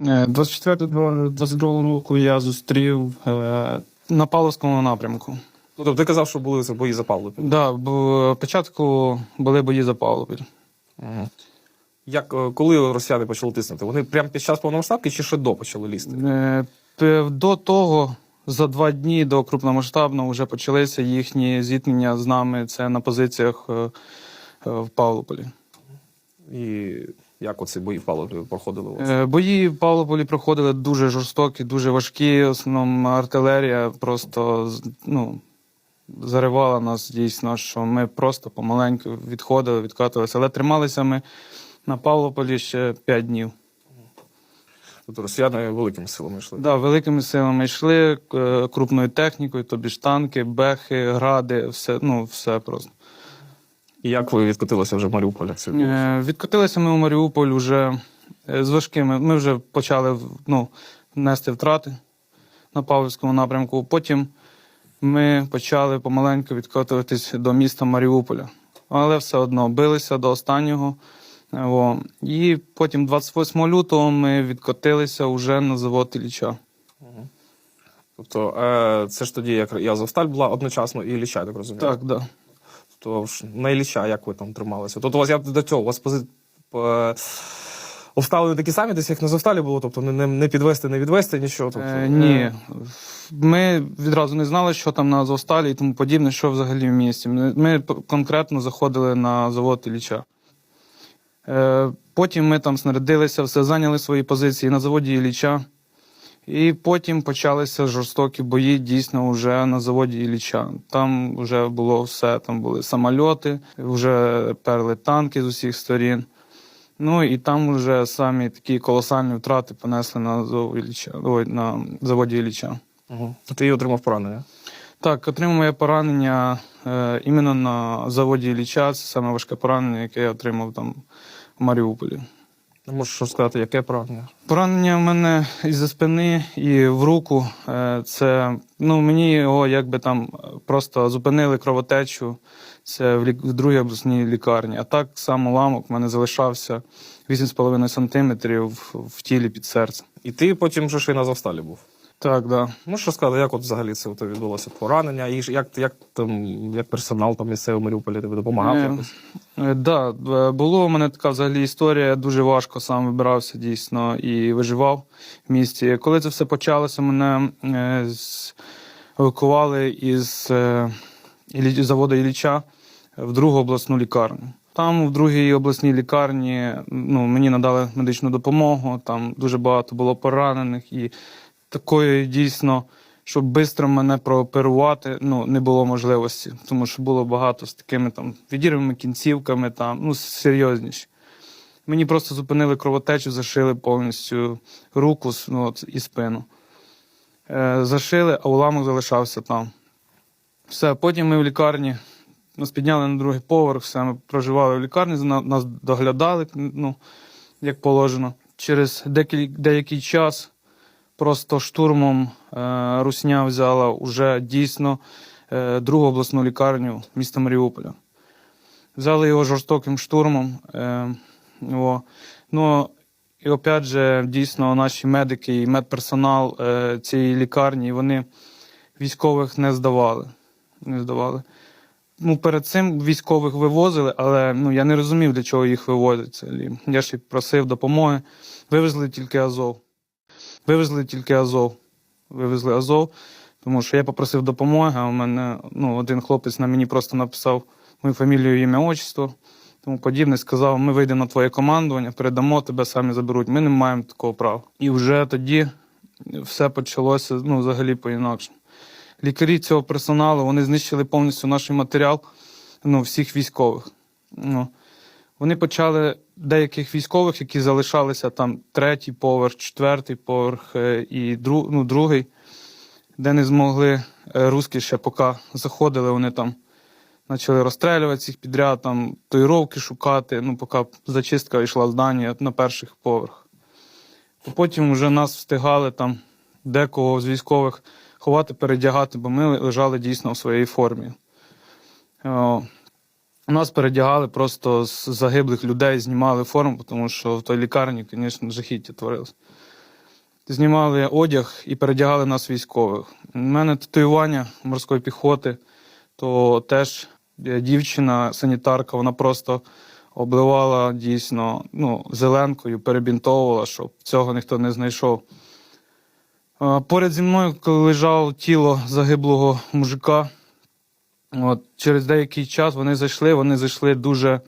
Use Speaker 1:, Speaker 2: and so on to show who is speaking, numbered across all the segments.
Speaker 1: Е, 24-22 року я зустрів е, на Павловському напрямку.
Speaker 2: Ну, тобто ти казав, що були бої за Павловку.
Speaker 1: Да, бо спочатку були бої за Павловіль.
Speaker 2: Як е, коли росіяни почали тиснути? Вони прямо під час повномасштабки чи ще до почали лізти?
Speaker 1: Е, До того, за два дні до крупномасштабного, вже почалися їхні зіткнення з нами. Це на позиціях е, е, в Павлополі.
Speaker 2: І як оці бої в Павлові проходили у вас?
Speaker 1: Е, Бої в Павлополі проходили дуже жорстокі, дуже важкі. В основному артилерія просто ну, заривала нас дійсно, що ми просто помаленьку відходили, відкатувалися. Але трималися ми на Павлополі ще 5 днів.
Speaker 2: Тобто росіяни великими силами йшли.
Speaker 1: Да, великими силами йшли, е, крупною технікою, тобі ж танки, бехи, гради, все, ну, все просто.
Speaker 2: І як ви відкотилися вже в відбулося?
Speaker 1: Е, Відкотилися ми у Маріуполь вже е, з важкими. Ми вже почали ну, нести втрати на Павлівському напрямку. Потім ми почали помаленьку відкотуватись до міста Маріуполя. Але все одно билися до останнього. Е, О. І потім, 28 лютого, ми відкотилися вже на завод Ілліча.
Speaker 2: Тобто, е, це ж тоді, як і Азовсталь була одночасно, і Ілліча, я так розумію.
Speaker 1: Так, да.
Speaker 2: То ж на Ілліча, як ви там трималися? Тобто у вас я до цього, у вас пози... е, обставини такі самі, десь як на Азовсталі було, тобто не, не, підвести, не відвести, нічого. Тобто,
Speaker 1: Е, ні. Ми відразу не знали, що там на Азовсталі і тому подібне, що взагалі в місті. Ми, ми конкретно заходили на завод Ілліча. Е, потім ми там снарядилися, все зайняли свої позиції на заводі Ілліча. І потім почалися жорстокі бої дійсно вже на заводі Ілліча. Там вже було все, там були самольоти, вже перли танки з усіх сторін. Ну і там вже самі такі колосальні втрати понесли на, Азов Ілліча, ой, на заводі Ілліча.
Speaker 2: Угу. Ти отримав поранення.
Speaker 1: Так, отримав я поранення е, іменно на заводі Ілліча. Це саме важке поранення, яке я отримав там в Маріуполі.
Speaker 2: Можеш що сказати, яке поранення?
Speaker 1: Поранення в мене із-за спини і в руку. Е, Це ну мені його якби там просто зупинили кровотечу. Це в, лік... в другій обласній лікарні. А так само ламок в мене залишався 8,5 сантиметрів в- в тілі під серцем.
Speaker 2: І ти потім вже ще й на завсталі був.
Speaker 1: Так, да.
Speaker 2: Можеш розказати, як от взагалі це от відбулося поранення, і як, як, там, як персонал там місцевий в Маріуполі тобі допомагав
Speaker 1: Е,
Speaker 2: якось?
Speaker 1: Е, Да, е, була у мене така взагалі історія. Дуже важко сам вибирався дійсно і виживав в місті. Коли це все почалося, мене е, евакували із е, заводу Ілліча в другу обласну лікарню. Там, в другій обласній лікарні, ну, мені надали медичну допомогу, там дуже багато було поранених, і такої дійсно, щоб швидко мене прооперувати, ну, не було можливості, тому що було багато з такими там відірваними кінцівками, там, ну, серйозніші. Мені просто зупинили кровотечу, зашили повністю руку ну, от, і спину. Е, зашили, а уламок залишався там. Все, потім ми в лікарні нас підняли на другий поверх, все, ми проживали в лікарні, нас доглядали, ну, як положено. Через деякий час просто штурмом е, Русня взяла уже дійсно е, другу обласну лікарню міста Маріуполя. Взяли його жорстоким штурмом. Е. Ну, і опять же, дійсно, наші медики і медперсонал цієї лікарні вони військових не здавали. Не здавали. Ну, перед цим військових вивозили, але ну, я не розумів, для чого їх вивозять. Я ж просив допомоги. Вивезли тільки Азов. Вивезли тільки Азов. Вивезли Азов, тому що я попросив допомоги, а у мене ну, один хлопець на мені просто написав мою фамілію, ім'я, отчество, тому подібне. Сказав, ми вийдемо на твоє командування, передамо, тебе самі заберуть. Ми не маємо такого права. І вже тоді все почалося ну, взагалі по-інакшому. Лікарі цього персоналу вони знищили повністю наш матеріал ну, всіх військових. Ну, вони почали деяких військових, які залишалися там третій поверх, четвертий поверх е, і дру, ну, другий, де не змогли е, русські ще поки заходили, вони там почали розстрілювати всіх підряд, там тоїровки шукати, ну, поки зачистка йшла здання на перших поверхах. Потім вже нас встигали там декого з військових ховати, передягати, бо ми лежали дійсно в своїй формі. О, нас передягали просто з загиблих людей, знімали форму, тому що в той лікарні, звісно, жахіття творилось. знімали одяг і передягали нас військових. У мене татуювання морської піхоти, то теж е, дівчина, санітарка, вона просто обливала дійсно ну, зеленкою, перебінтовувала, щоб цього ніхто не знайшов. Поряд зі мною коли лежало тіло загиблого мужика. От, через деякий час вони зайшли, вони зайшли дуже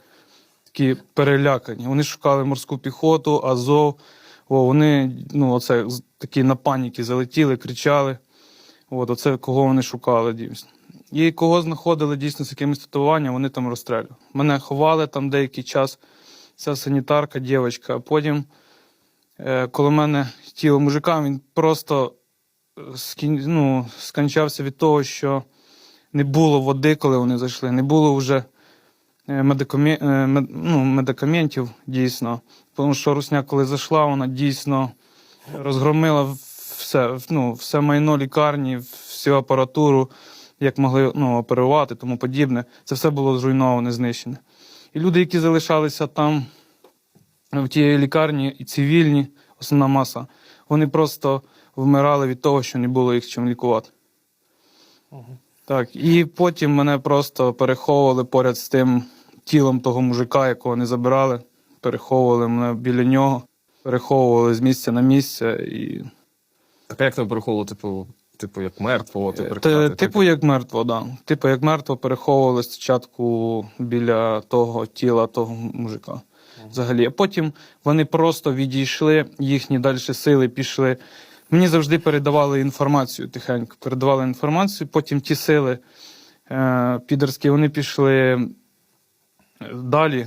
Speaker 1: такі перелякані. Вони шукали морську піхоту, Азов. О, вони ну, оце, такі на паніки залетіли, кричали. От, оце кого вони шукали дійсно. І кого знаходили дійсно з якимось татуванням, вони там розстрілювали. Мене ховали там деякий час, ця санітарка, дівчинка. А потім, е, коли мене тіло мужика, він просто е, ну, скончався від того, що не було води, коли вони зайшли, не було вже е, е, ну, медикаментів дійсно. Тому що Русня, коли зайшла, вона дійсно розгромила все, ну, все майно лікарні, всю апаратуру, як могли ну, оперувати, тому подібне. Це все було зруйноване, знищене. І люди, які залишалися там, в тій лікарні, і цивільні, основна маса, вони просто вмирали від того, що не було їх чим лікувати. Так, і потім мене просто переховували поряд з тим тілом того мужика, якого не забирали. Переховували мене біля нього, переховували з місця на місце. І...
Speaker 2: Так а як тебе переховували, типу, типу, як мертвого, ти
Speaker 1: Е,
Speaker 2: прикладати,
Speaker 1: Типу як мертво, да. Типу як мертво переховували спочатку біля того тіла того мужика. Взагалі. А потім вони просто відійшли, їхні далі сили пішли. Мені завжди передавали інформацію тихенько. Передавали інформацію, потім ті сили е, підерські вони пішли е, далі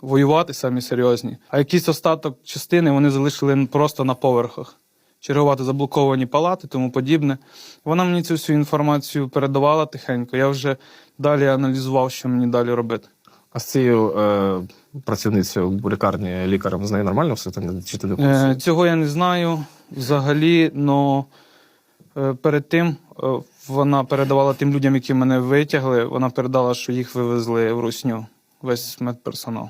Speaker 1: воювати самі серйозні. А якийсь остаток частини вони залишили просто на поверхах. Чергувати заблоковані палати, тому подібне. Вона мені цю всю інформацію передавала тихенько. Я вже далі аналізував, що мені далі робити.
Speaker 2: А з цією е, працівницею лікарні лікарем з нею нормально все? Чи ти не
Speaker 1: Е, цього я не знаю взагалі, ну перед тим е, вона передавала тим людям, які мене витягли, вона передала, що їх вивезли в русню, весь медперсонал.